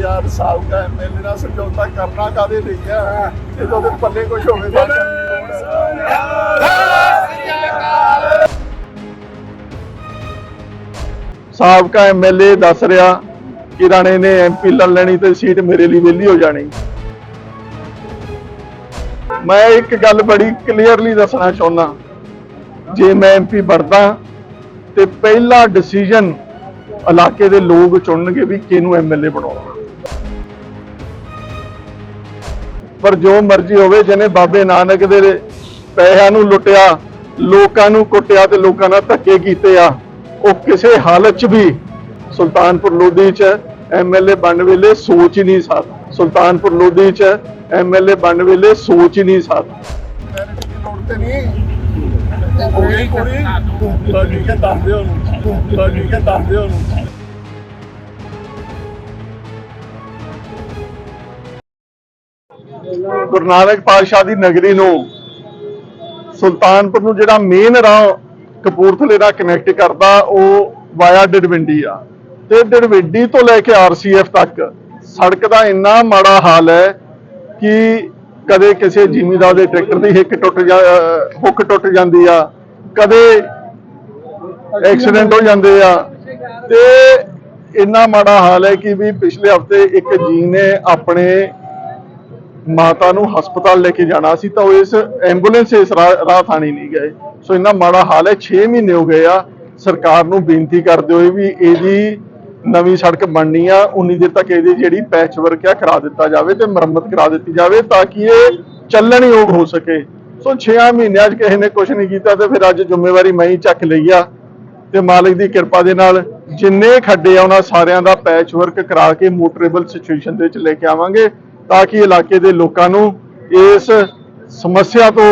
ਯਾਰ ਸਾਬਕਾ ਐਮਐਲਏ ਨਾਲ ਸਮਝੌਤਾ ਕਰਨਾ ਕਾਦੇ ਲਈ ਆ? ਜਦੋਂ ਤੇ ਪੱਲੇ ਕੁਝ ਹੋਵੇ ਤਾਂ ਦੀ ਲੋੜ। ਸਾਬਕਾ ਐਮਐਲਏ ਦੱਸ ਰਿਹਾ ਕਿ ਰਾਣੇ ਨੇ ਐਮਪੀ ਲੈ ਲੈਣੀ ਤੇ ਸੀਟ ਮੇਰੇ ਲਈ ਵਿਹਲੀ ਹੋ ਜਾਣੀ। ਮੈਂ ਇੱਕ ਗੱਲ ਬੜੀ ਕਲੀਅਰਲੀ ਦੱਸਣਾ ਚਾਹੁੰਦਾ। ਜੇ ਮੈਂ ਐਮਪੀ ਬਣਦਾ ਤੇ ਪਹਿਲਾ ਡਿਸੀਜਨ ਇਲਾਕੇ ਦੇ ਲੋਕ ਚੁਣਨਗੇ ਵੀ ਕਿਹਨੂੰ ਐਮਐਲਏ ਬਣਾਉਣਾ। ਪਰ ਜੋ ਮਰਜ਼ੀ ਹੋਵੇ, ਜਿਹਨੇ ਬਾਬੇ ਨਾਨਕ ਦੇ ਪੈਸਿਆਂ ਨੂੰ ਲੁੱਟਿਆ, ਲੋਕਾਂ ਨੂੰ ਕੁੱਟਿਆ ਤੇ ਲੋਕਾਂ ਨਾਲ ਧੱਕੇ ਕੀਤੇ ਆ, ਉਹ ਕਿਸੇ ਹਾਲਤ 'ਚ ਵੀ ਸੁਲਤਾਨਪੁਰ ਲੋਧੀ 'ਚ ਐਮਐਲਏ ਬਣਨ ਵੇਲੇ ਸੋਚ ਹੀ ਨਹੀਂ ਸਕਦਾ। ਸੁਲਤਾਨਪੁਰ ਲੋਧੀ 'ਚ ਐਮਐਲਏ ਬਣਨ ਵੇਲੇ ਸੋਚ ਹੀ ਨਹੀਂ ਸਕਦਾ। ਤੇ ਨਹੀਂ ਕੁੜੀ ਕੁੜੀ ਤੁਹਾਡੀ ਕੇ ਦੱਸ ਦਿਓ ਉਹਨੂੰ। ਤੁਹਾਡੀ ਦੱਸ ਦਿਓ ਗੁਰੂ ਨਾਨਕ ਪਾਤਸ਼ਾਹ ਦੀ ਨਗਰੀ ਨੂੰ ਸੁਲਤਾਨਪੁਰ ਨੂੰ ਜਿਹੜਾ ਮੇਨ ਰਾਹ ਕਪੂਰਥਲੇ ਦਾ ਕਨੈਕਟ ਕਰਦਾ, ਉਹ ਵਾਇਆ ਡਿਡਵਿੰਡੀ ਆ। ਤੇ ਡਿਡਵਿੰਡੀ ਤੋਂ ਲੈ ਕੇ ਆਰਸੀਐਫ ਤੱਕ ਸੜਕ ਦਾ ਇੰਨਾ ਮਾੜਾ ਹਾਲ ਹੈ ਕਿ ਕਦੇ ਕਿਸੇ ਜ਼ਿਮੀਦਾਰ ਦੇ ਟਰੈਕਟਰ ਦੀ ਹਿੱਕ ਟੁੱਟ ਜਾ ਹੁੱਕ ਟੁੱਟ ਜਾਂਦੀ ਆ, ਕਦੇ ਐਕਸੀਡੈਂਟ ਹੋ ਜਾਂਦੇ ਆ। ਤੇ ਇੰਨਾ ਮਾੜਾ ਹਾਲ ਹੈ ਕਿ ਵੀ ਪਿਛਲੇ ਹਫ਼ਤੇ ਇੱਕ ਜੀ ਨੇ ਆਪਣੇ ਮਾਤਾ ਨੂੰ ਹਸਪਤਾਲ ਲੈ ਕੇ ਜਾਣਾ ਸੀ ਤਾਂ ਉਹ ਇਸ ਐਂਬੂਲੈਂਸ ਇਸ ਰਾਹ ਥਾਣੀ ਨਹੀਂ ਗਏ। ਸੋ ਇੰਨਾ ਮਾੜਾ ਹਾਲ ਹੈ 6 ਮਹੀਨੇ ਹੋ ਗਏ ਆ, ਸਰਕਾਰ ਨੂੰ ਬੇਨਤੀ ਕਰਦੇ ਹੋਏ ਵੀ ਇਹਦੀ ਨਵੀਂ ਸੜਕ ਬਣਨੀ ਆ, ਉਨੀ ਦੇਰ ਤੱਕ ਇਹਦੀ ਜਿਹੜੀ ਪੈਚ ਵਰਕ ਆ ਕਰਾ ਦਿੱਤਾ ਜਾਵੇ ਤੇ ਮੁਰੰਮਤ ਕਰਾ ਦਿੱਤੀ ਜਾਵੇ ਤਾਂ ਕਿ ਇਹ ਚੱਲਣ ਯੋਗ ਹੋ ਸਕੇ। ਸੋ 6 ਮਹੀਨਿਆਂ 'ਚ ਕਿਸੇ ਨੇ ਕੁਝ ਨਹੀਂ ਕੀਤਾ ਤੇ ਫਿਰ ਅੱਜ ਜ਼ਿੰਮੇਵਾਰੀ ਮੈਂ ਹੀ ਚੱਕ ਲਈ ਆ ਤੇ ਮਾਲਕ ਦੀ ਕਿਰਪਾ ਦੇ ਨਾਲ ਜਿੰਨੇ ਖੱਡੇ ਆ, ਉਹਨਾਂ ਸਾਰਿਆਂ ਦਾ ਪੈਚ ਵਰਕ ਕਰਾ ਕੇ ਮੋਟਰੇਬਲ ਸਿਚੁਏਸ਼ਨ ਦੇ ਵਿੱਚ ਲੈ ਕੇ ਆਵਾਂਗੇ। ਤਾਂ ਕਿ ਇਲਾਕੇ ਦੇ ਲੋਕਾਂ ਨੂੰ ਇਸ ਸਮੱਸਿਆ ਤੋਂ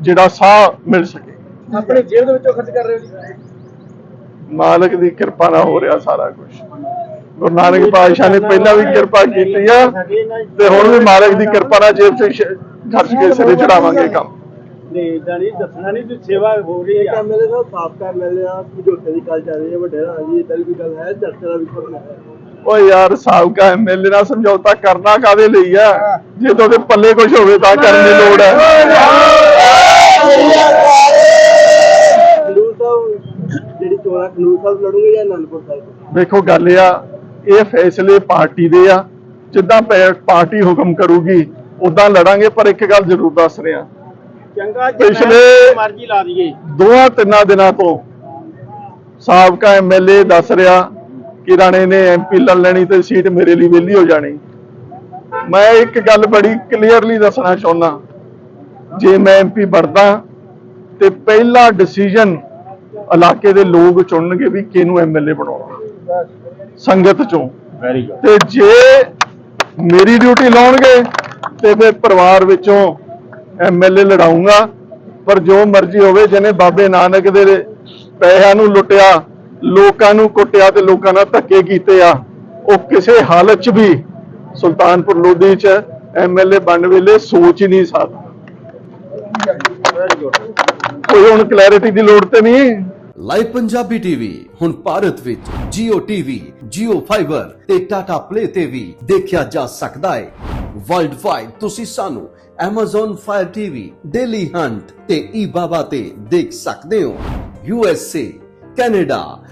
ਜਿਹੜਾ ਸਾਹ ਮਿਲ ਸਕੇ। ਆਪਣੇ ਜੇਬ ਦੇ ਵਿੱਚੋਂ ਖਰਚ ਕਰ ਰਹੇ ਹੋ ਜੀ? ਮਾਲਕ ਦੀ ਕਿਰਪਾ ਨਾਲ ਹੋ ਰਿਹਾ ਸਾਰਾ ਕੁਝ ਗੁਰੂ ਨਾਨਕ ਪਾਤਸ਼ਾਹ ਨੇ ਪਹਿਲਾਂ ਵੀ ਕਿਰਪਾ ਕੀਤੀ ਆ ਤੇ ਹੁਣ ਵੀ ਮਾਲਕ ਦੀ ਕਿਰਪਾ ਨਾਲ ਜੇਬ 'ਚ ਸ਼- ਖਰਚ ਕੇ ਸਿਰੇ ਚੜਾਵਾਂਗੇ ਕੰਮ। ਨਹੀਂ ਇਦਾਂ ਨਹੀਂ ਦੱਸਣਾ ਨਹੀਂ ਤੁਸੀਂ ਸੇਵਾ ਹੋ ਰਹੀ ਹੈ ਐਮਐਲਏ ਸਾਹਿਬ ਸਾਫ਼ ਕਰ ਲੈਂਦੇ ਆ ਸਮਝੌਤੇ ਦੀ ਗੱਲ ਚੱਲ ਰਹੀ ਹੈ ਵੱਡੇ ਨਾਲ ਜੀ ਇਦਾਂ ਦੀ ਕੋਈ ਗੱਲ ਹੈ ਚਰਚਾ ਦਾ ਵਿਸ਼ਾ ਬਣਾਇਆ ਹੈ ਓਏ ਯਾਰ ਸਾਬਕਾ ਐਮਐਲਏ ਨਾਲ ਸਮਝੌਤਾ ਕਰਨਾ ਕਾਦੇ ਲਈ ਆ? ਜੇ ਤੁਹਾਡੇ ਪੱਲੇ ਕੁਝ ਹੋਵੇ ਤਾਂ ਕਰਨ ਦੀ ਲੋੜ ਹੈ ਖਡੂਰ ਸਾਹਿਬ ਜਿਹੜੀ ਚੋਣਾਂ ਖਡੂਰ ਸਾਹਿਬ ਲੜੂਗੇ ਜਾਂ ਅਨੰਦਪੁਰ ਸਾਹਿਬ? ਵੇਖੋ ਗੱਲ ਇਹ ਆ ਇਹ ਫੈਸਲੇ ਪਾਰਟੀ ਦੇ ਆ। ਜਿੱਦਾਂ ਪਾਰਟੀ ਹੁਕਮ ਕਰੂਗੀ ਉਦਾਂ ਲੜਾਂਗੇ ਪਰ ਇੱਕ ਗੱਲ ਜ਼ਰੂਰ ਦੱਸ ਰਿਹਾ। ਚੰਗਾ ਪਿਛਲੇ- ਮਰਜ਼ੀ ਲਾ ਦਈਏ। ਦੋਹਾਂ ਤਿੰਨਾਂ ਦਿਨਾਂ ਤੋਂ ਸਾਬਕਾ ਐਮਐਲਏ ਦੱਸ ਰਿਹਾ ਕਿ ਰਾਣੇ ਨੇ ਐਮਪੀ ਲੈ ਲੈਣੀ ਤੇ ਸੀਟ ਮੇਰੇ ਲਈ ਵਿਹਲੀ ਹੋ ਜਾਣੀ। ਮੈਂ ਇੱਕ ਗੱਲ ਬੜੀ ਕਲੀਅਰਲੀ ਦੱਸਣਾ ਚਾਹੁੰਦਾ। ਜੇ ਮੈਂ ਐਮਪੀ ਬਣਦਾ ਤੇ ਪਹਿਲਾ ਡਿਸੀਜਨ ਇਲਾਕੇ ਦੇ ਲੋਕ ਚੁਣਨਗੇ ਵੀ ਕਿਹਨੂੰ ਐਮਐਲਏ ਬਣਾਉਣਾ। ਸੰਗਤ ਚੋਂ। ਵੈਰੀ ਗੁੱਡ ਤੇ ਜੇ ਮੇਰੀ ਡਿਊਟੀ ਲਾਉਣਗੇ ਤੇ ਫਿਰ ਪਰਿਵਾਰ ਵਿੱਚੋਂ ਐਮਐਲਏ ਲੜਾਉਂਗਾ ਪਰ ਜੋ ਮਰਜ਼ੀ ਹੋਵੇ ਜਿਹਨੇ ਬਾਬੇ ਨਾਨਕ ਦੇ ਪੈਸਿਆਂ ਨੂੰ ਲੁੱਟਿਆ ਲੋਕਾਂ ਨੂੰ ਕੁੱਟਿਆ ਤੇ ਲੋਕਾਂ ਨਾਲ ਧੱਕੇ ਕੀਤੇ ਆ। ਉਹ ਕਿਸੇ ਹਾਲਤ 'ਚ ਵੀ ਸੁਲਤਾਨਪੁਰ ਲੋਧੀ 'ਚ ਐਮਐਲਏ ਬਣਨ ਵੇਲੇ ਸੋਚ ਹੀ ਨਹੀਂ ਸਕਦਾ। ਕੋਈ ਹੁਣ ਕਲੈਰਿਟੀ ਦੀ ਲੋੜ ਤੇ ਨਹੀਂ। ਲਾਈਵ ਪੰਜਾਬੀ ਟੀਵੀ ਹੁਣ ਭਾਰਤ ਵਿੱਚ Jio TV, Jio Fiber ਤੇ Tata Play ਤੇ ਵੀ ਦੇਖਿਆ ਜਾ ਸਕਦਾ ਹੈ ਵਰਲਡ ਵਾਈਡ ਤੁਸੀਂ ਸਾਨੂੰ Amazon Fire TV, Daily Hunt ਤੇ eBaba ਤੇ ਦੇਖ ਸਕਦੇ ਹੋ। USA, Canada,